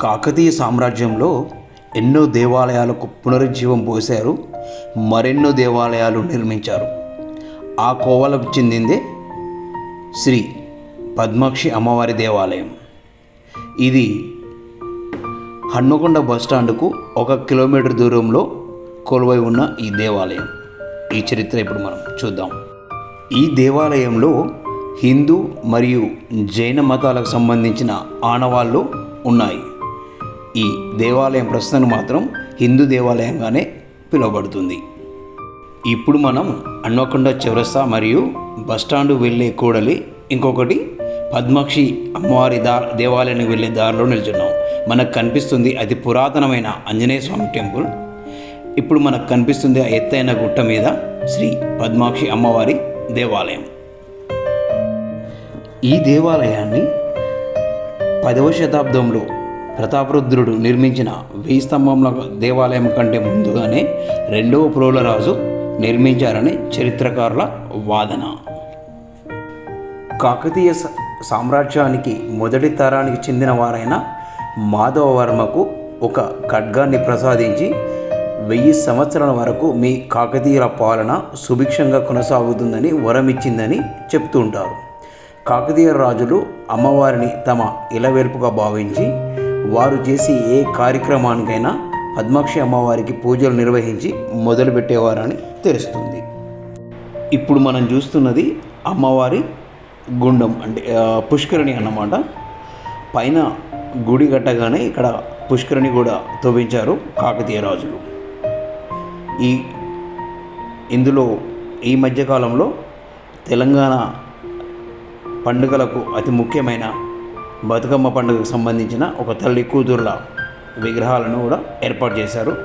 కాకతీయ సామ్రాజ్యంలో ఎన్నో దేవాలయాలకు పునరుజ్జీవం పోశారు మరెన్నో దేవాలయాలు నిర్మించారు. ఆ కోవలకు చెందిందే శ్రీ పద్మాక్షి అమ్మవారి దేవాలయం. ఇది హన్మకొండ బస్టాండ్కు ఒక కిలోమీటర్ దూరంలో కొలువై ఉన్న ఈ దేవాలయం. ఈ చరిత్ర ఇప్పుడు మనం చూద్దాం. ఈ దేవాలయంలో హిందూ మరియు జైన మతాలకు సంబంధించిన ఆనవాళ్ళు ఉన్నాయి. ఈ దేవాలయం ప్రస్తుతానికి మాత్రం హిందూ దేవాలయంగానే పిలువబడుతుంది. ఇప్పుడు మనం అన్నకొండ చౌరస్తా మరియు బస్టాండు వెళ్ళే కూడలి ఇంకొకటి పద్మాక్షి అమ్మవారి దా దేవాలయానికి వెళ్ళే దారిలో నిల్చున్నాం. మనకు కనిపిస్తుంది అతి పురాతనమైన ఆంజనేయ స్వామి టెంపుల్. ఇప్పుడు మనకు కనిపిస్తుంది ఆ ఎత్తైన గుట్ట మీద శ్రీ పద్మాక్షి అమ్మవారి దేవాలయం. ఈ దేవాలయాన్ని పదవ శతాబ్దంలో ప్రతాపరుద్రుడు నిర్మించిన వెయ్యి స్తంభంల దేవాలయం కంటే ముందుగానే రెండవ ప్రోలరాజు నిర్మించారని చరిత్రకారుల వాదన. కాకతీయ సామ్రాజ్యానికి మొదటి తరానికి చెందిన వారైన మాధవవర్మకు ఒక ఖడ్గాన్ని ప్రసాదించి వెయ్యి సంవత్సరాల వరకు మీ కాకతీయుల పాలన సుభిక్షంగా కొనసాగుతుందని వరమిచ్చిందని చెప్తూ ఉంటారు కాకతీయ రాజులు అమ్మవారిని తమ ఇలవేల్పుగా భావించి వారు చేసే ఏ కార్యక్రమానికైనా పద్మాక్షి అమ్మవారికి పూజలు నిర్వహించి మొదలుపెట్టేవారని తెలుస్తుంది. ఇప్పుడు మనం చూస్తున్నది అమ్మవారి గుండం అంటే పుష్కరిణి అన్నమాట. పైన గుడి కట్టగానే ఇక్కడ పుష్కరిణి కూడా తవ్వించారు కాకతీయ రాజులు. ఈ ఇందులో ఈ మధ్యకాలంలో తెలంగాణ పండుగలకు అతి ముఖ్యమైన బతుకమ్మ పండుగకు సంబంధించిన ఒక తల్లి కూతుర్ల విగ్రహాలను కూడా ఏర్పాటు చేశారు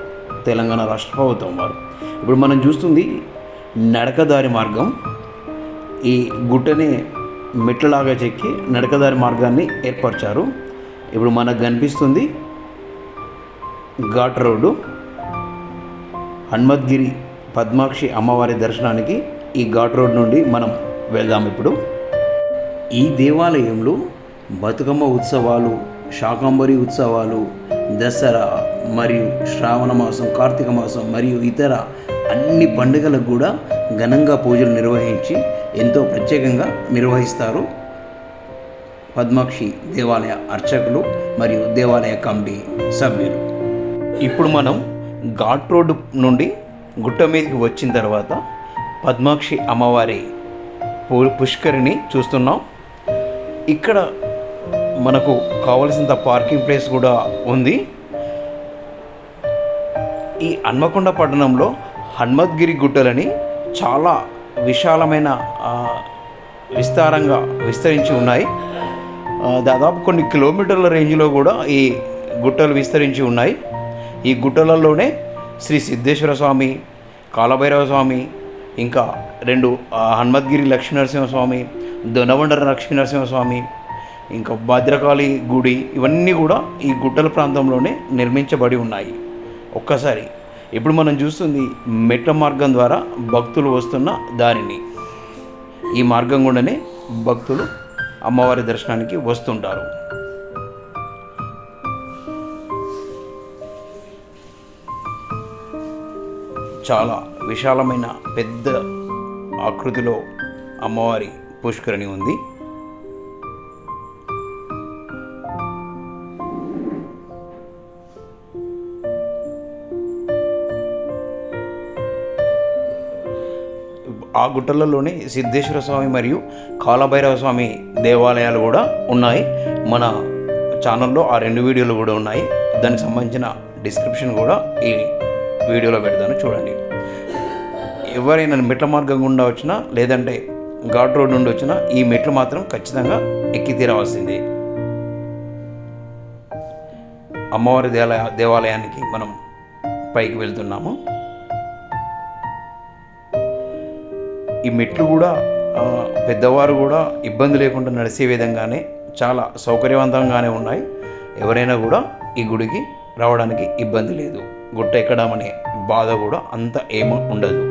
తెలంగాణ రాష్ట్ర ప్రభుత్వం వారు. ఇప్పుడు మనం చూస్తుంది నడకదారి మార్గం. ఈ గుట్టని మెట్లలాగా చెక్కి నడకదారి మార్గాన్ని ఏర్పరిచారు. ఇప్పుడు మనకు కనిపిస్తుంది ఘాట్ రోడ్డు. హన్మద్గిరి పద్మాక్షి అమ్మవారి దర్శనానికి ఈ ఘాట్ రోడ్ నుండి మనం వెళ్దాం ఇప్పుడు. ఈ దేవాలయంలో బతుకమ్మ ఉత్సవాలు శాకంబరి ఉత్సవాలు దసరా మరియు శ్రావణ మాసం కార్తీక మాసం మరియు ఇతర అన్ని పండుగలకు కూడా ఘనంగా పూజలు నిర్వహించి ఎంతో ప్రత్యేకంగా నిర్వహిస్తారు. పద్మాక్షి దేవాలయ అర్చకులు మరియు దేవాలయ కమిటీ సభ్యులు. ఇప్పుడు మనం ఘాట్ రోడ్డు నుండి గుట్ట మీదకి వచ్చిన తర్వాత పద్మాక్షి అమ్మవారి పుష్కరిని చూస్తున్నాం. ఇక్కడ మనకు కావలసినంత పార్కింగ్ ప్లేస్ కూడా ఉంది. ఈ హన్మకొండ పట్టణంలో హన్మద్గిరి గుట్టలని చాలా విశాలమైన విస్తారంగా విస్తరించి ఉన్నాయి. దాదాపు కొన్ని కిలోమీటర్ల రేంజ్లో కూడా ఈ గుట్టలు విస్తరించి ఉన్నాయి. ఈ గుట్టలలోనే శ్రీ సిద్ధేశ్వర స్వామి కాలభైరవ స్వామి ఇంకా రెండు ఆ, హన్మద్గిరి లక్ష్మీనరసింహస్వామి దొనవండర లక్ష్మీనరసింహస్వామి ఇంకా భద్రకాళి గుడి ఇవన్నీ కూడా ఈ గుట్టల ప్రాంతంలోనే నిర్మించబడి ఉన్నాయి. ఒక్కసారి ఇప్పుడు మనం చూస్తుంది మెట్ల మార్గం ద్వారా భక్తులు వస్తున్న దారిని. ఈ మార్గం గుండానే భక్తులు అమ్మవారి దర్శనానికి వస్తుంటారు. చాలా విశాలమైన పెద్ద ఆకృతిలో అమ్మవారి పుష్కరిణి ఉంది. ఆ గుట్టలలోనే సిద్ధేశ్వర స్వామి మరియు కాలభైరవ స్వామి దేవాలయాలు కూడా ఉన్నాయి. మన ఛానల్లో ఆ రెండు వీడియోలు కూడా ఉన్నాయి. దానికి సంబంధించిన డిస్క్రిప్షన్ కూడా ఈ వీడియోలో పెడతాను చూడండి. ఎవరైనా మెట్ల మార్గం గుండా వచ్చినా లేదంటే ఘాట్ రోడ్ నుండి వచ్చినా ఈ మెట్లు మాత్రం ఖచ్చితంగా ఎక్కి తీరవలసిందే. అమ్మవారి దేవాలయ దేవాలయానికి మనం పైకి వెళ్తున్నాము. ఈ మెట్లు కూడా పెద్దవారు కూడా ఇబ్బంది లేకుండా నడిచే విధంగానే చాలా సౌకర్యవంతంగానే ఉన్నాయి. ఎవరైనా కూడా ఈ గుడికి రావడానికి ఇబ్బంది లేదు. గుట్ట ఎక్కడం అనే బాధ కూడా అంత ఏమీ ఉండదు.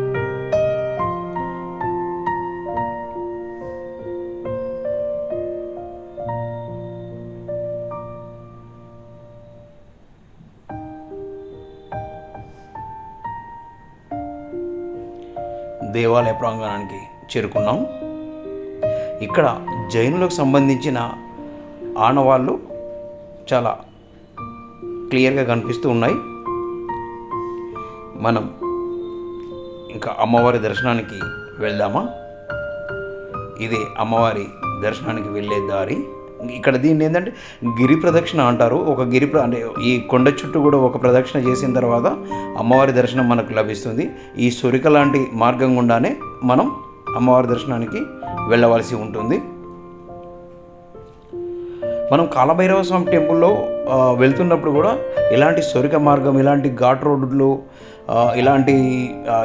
దేవాలయ ప్రాంగణానికి చేరుకున్నాం. ఇక్కడ జైనులకు సంబంధించిన ఆనవాళ్ళు చాలా క్లియర్గా కనిపిస్తూ ఉన్నాయి. మనం ఇంకా అమ్మవారి దర్శనానికి వెళ్దామా? ఇది అమ్మవారి దర్శనానికి వెళ్ళే దారి. ఇక్కడ దీన్ని ఏంటంటే గిరి ప్రదక్షిణ అంటారు. ఒక గిరి అంటే ఈ కొండ చుట్టూ కూడా ఒక ప్రదక్షిణ చేసిన తర్వాత అమ్మవారి దర్శనం మనకు లభిస్తుంది. ఈ సొరిక లాంటి మార్గం గుండానే మనం అమ్మవారి దర్శనానికి వెళ్ళవలసి ఉంటుంది. మనం కాలభైరవ స్వామి టెంపుల్లో వెళ్తున్నప్పుడు కూడా ఇలాంటి సొరిక మార్గం ఇలాంటి ఘాట్ రోడ్లు ఇలాంటి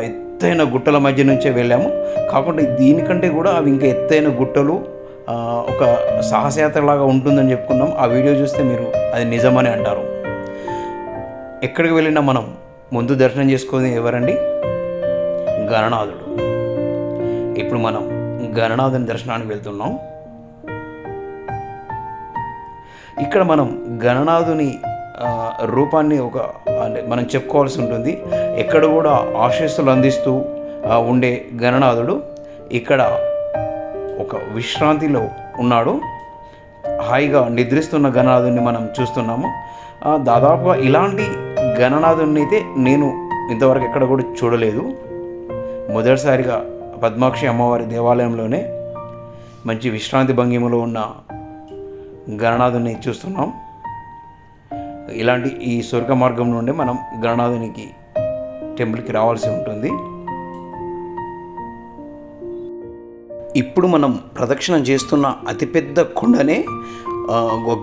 ఎత్తైన గుట్టల మధ్య నుంచే వెళ్ళాము. కాకుండా దీనికంటే కూడా అవి ఇంకా ఎత్తైన గుట్టలు ఒక సాహసయాత్రలాగా ఉంటుందని చెప్పుకున్నాం. ఆ వీడియో చూస్తే మీరు అది నిజమని అంటారు. ఎక్కడికి వెళ్ళినా మనం ముందు దర్శనం చేసుకుని ఎవరండి? గణనాథుడు. ఇప్పుడు మనం గణనాథుని దర్శనానికి వెళ్తున్నాం. ఇక్కడ మనం గణనాథుని రూపాన్ని ఒక అంటే మనం చెప్పుకోవాల్సి ఉంటుంది. ఎక్కడ కూడా ఆశీస్సులు అందిస్తూ ఉండే గణనాథుడు ఇక్కడ ఒక విశ్రాంతిలో ఉన్నాడు. హాయిగా నిద్రిస్తున్న గణనాథుని మనం చూస్తున్నాము. దాదాపుగా ఇలాంటి గణనాథుని అయితే నేను ఇంతవరకు ఎక్కడ కూడా చూడలేదు. మొదటిసారిగా పద్మాక్షి అమ్మవారి దేవాలయంలోనే మంచి విశ్రాంతి భంగిమలో ఉన్న గణనాథుని చూస్తున్నాం. ఇలాంటి ఈ స్వర్గ మార్గం నుండి మనం గణనాథునికి టెంపుల్కి రావాల్సి ఉంటుంది. ఇప్పుడు మనం ప్రదక్షిణం చేస్తున్న అతిపెద్ద కొండనే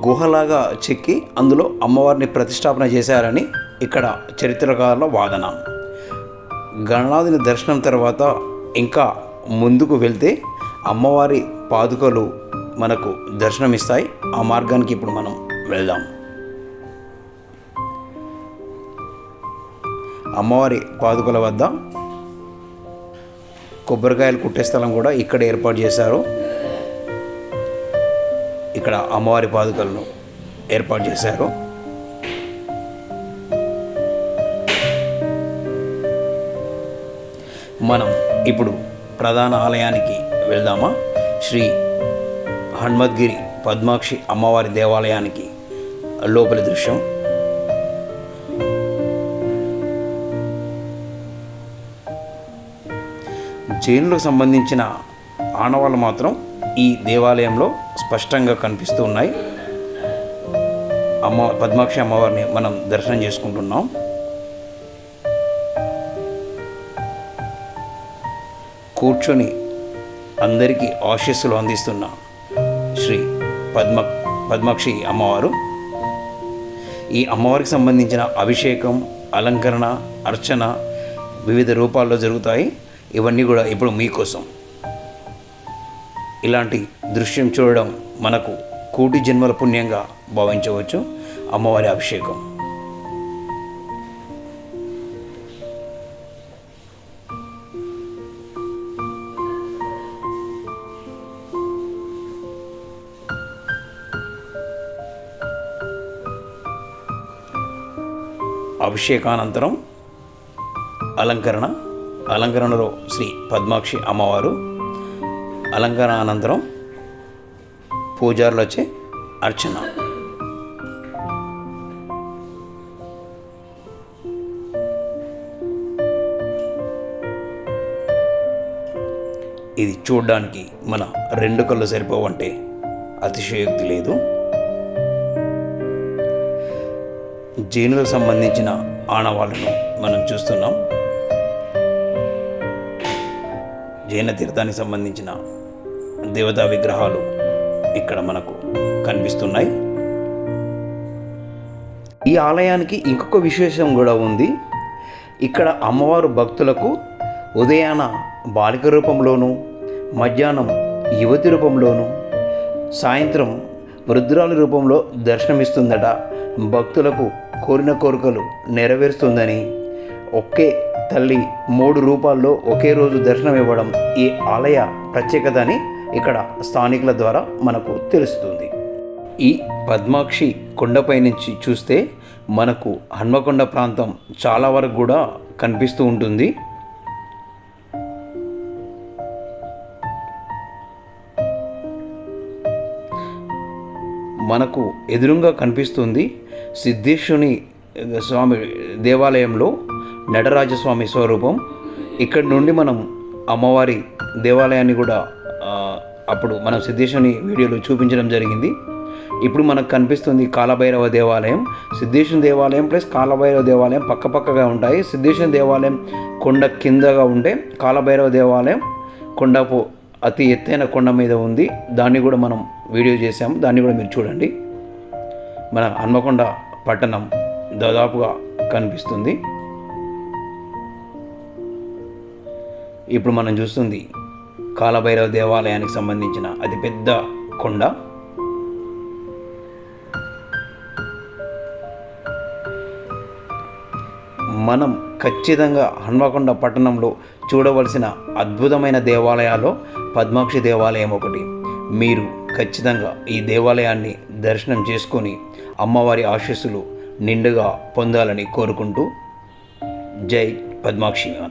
గుహలాగా చెక్కి అందులో అమ్మవారిని ప్రతిష్టాపన చేశారని ఇక్కడ చరిత్రకారుల వాదన. గణనాథుని దర్శనం తర్వాత ఇంకా ముందుకు వెళ్తే అమ్మవారి పాదుకలు మనకు దర్శనమిస్తాయి. ఆ మార్గానికి ఇప్పుడు మనం వెళ్దాం. అమ్మవారి పాదుకల వద్ద కొబ్బరికాయలు కుట్టే స్థలం కూడా ఇక్కడ ఏర్పాటు చేశారు. ఇక్కడ అమ్మవారి పాదుకలను ఏర్పాటు చేశారు. మనం ఇప్పుడు ప్రధాన ఆలయానికి వెళ్దామా? శ్రీ హనుమద్గిరి పద్మాక్షి అమ్మవారి దేవాలయానికి లోపలి దృశ్యం. జైనులకు సంబంధించిన ఆనవాళ్ళు మాత్రం ఈ దేవాలయంలో స్పష్టంగా కనిపిస్తూ ఉన్నాయి. అమ్మ పద్మాక్షి అమ్మవారిని మనం దర్శనం చేసుకుంటున్నాం. కూర్చొని అందరికీ ఆశీస్సులు అందిస్తున్న శ్రీ పద్మ పద్మాక్షి అమ్మవారు. ఈ అమ్మవారికి సంబంధించిన అభిషేకం అలంకరణ అర్చన వివిధ రూపాల్లో జరుగుతాయి. ఇవన్నీ కూడా ఇప్పుడు మీకోసం. ఇలాంటి దృశ్యం చూడడం మనకు కోటి జన్మల పుణ్యంగా భావించవచ్చు. అమ్మవారి అభిషేకం. అభిషేకానంతరం అలంకరణ. అలంకరణలో శ్రీ పద్మాక్షి అమ్మవారు అలంకరణ అనంతరం పూజారులచే అర్చన. ఇది చూడడానికి మన రెండు కళ్ళు సరిపోవంటే అతిశయోక్తి లేదు. జైనులకు సంబంధించిన ఆనవాళ్ళను మనం చూస్తున్నాం. జైన తీర్థానికి సంబంధించిన దేవతా విగ్రహాలు ఇక్కడ మనకు కనిపిస్తున్నాయి. ఈ ఆలయానికి ఇంకొక విశేషం కూడా ఉంది. ఇక్కడ అమ్మవారు భక్తులకు ఉదయాన బాలిక రూపంలోను మధ్యాహ్నం యువతి రూపంలోను సాయంత్రం వృద్ధురాలి రూపంలో దర్శనమిస్తుందట. భక్తులకు కోరిన కోరికలు నెరవేరుస్తుందని ఒకే తల్లి మూడు రూపాల్లో ఒకే రోజు దర్శనం ఇవ్వడం ఈ ఆలయ ప్రత్యేకత అని ఇక్కడ స్థానికుల ద్వారా మనకు తెలుస్తుంది. ఈ పద్మాక్షి కొండపై నుంచి చూస్తే మనకు హన్మకొండ ప్రాంతం చాలా వరకు కూడా కనిపిస్తూ ఉంటుంది. మనకు ఎదురుగా కనిపిస్తుంది సిద్ధేశ్వరుని స్వామి దేవాలయంలో నటరాజస్వామి స్వరూపం. ఇక్కడి నుండి మనం అమ్మవారి దేవాలయాన్ని కూడా అప్పుడు మనం సిద్ధేశ్వరుని వీడియోలో చూపించడం జరిగింది. ఇప్పుడు మనకు కనిపిస్తుంది కాలభైరవ దేవాలయం. సిద్ధేశ్వర దేవాలయం ప్లస్ కాలభైరవ దేవాలయం పక్క పక్కగా ఉంటాయి. సిద్ధేశ్వర దేవాలయం కొండ కిందగా ఉంటే కాలభైరవ దేవాలయం కొండపు అతి ఎత్తైన కొండ మీద ఉంది. దాన్ని కూడా మనం వీడియో చేసాము దాన్ని కూడా మీరు చూడండి. మన హన్మకొండ పట్టణం. దాదాపుగా కనిపిస్తుంది. ఇప్పుడు మనం చూస్తుంది కాలభైరవ దేవాలయానికి సంబంధించిన అతిపెద్ద కొండ. మనం ఖచ్చితంగా హన్మకొండ పట్టణంలో చూడవలసిన అద్భుతమైన దేవాలయాల్లో పద్మాక్షి దేవాలయం ఒకటి. మీరు ఖచ్చితంగా ఈ దేవాలయాన్ని దర్శనం చేసుకొని అమ్మవారి ఆశీస్సులు నిండుగా పొందాలని కోరుకుంటూ జై పద్మాక్షి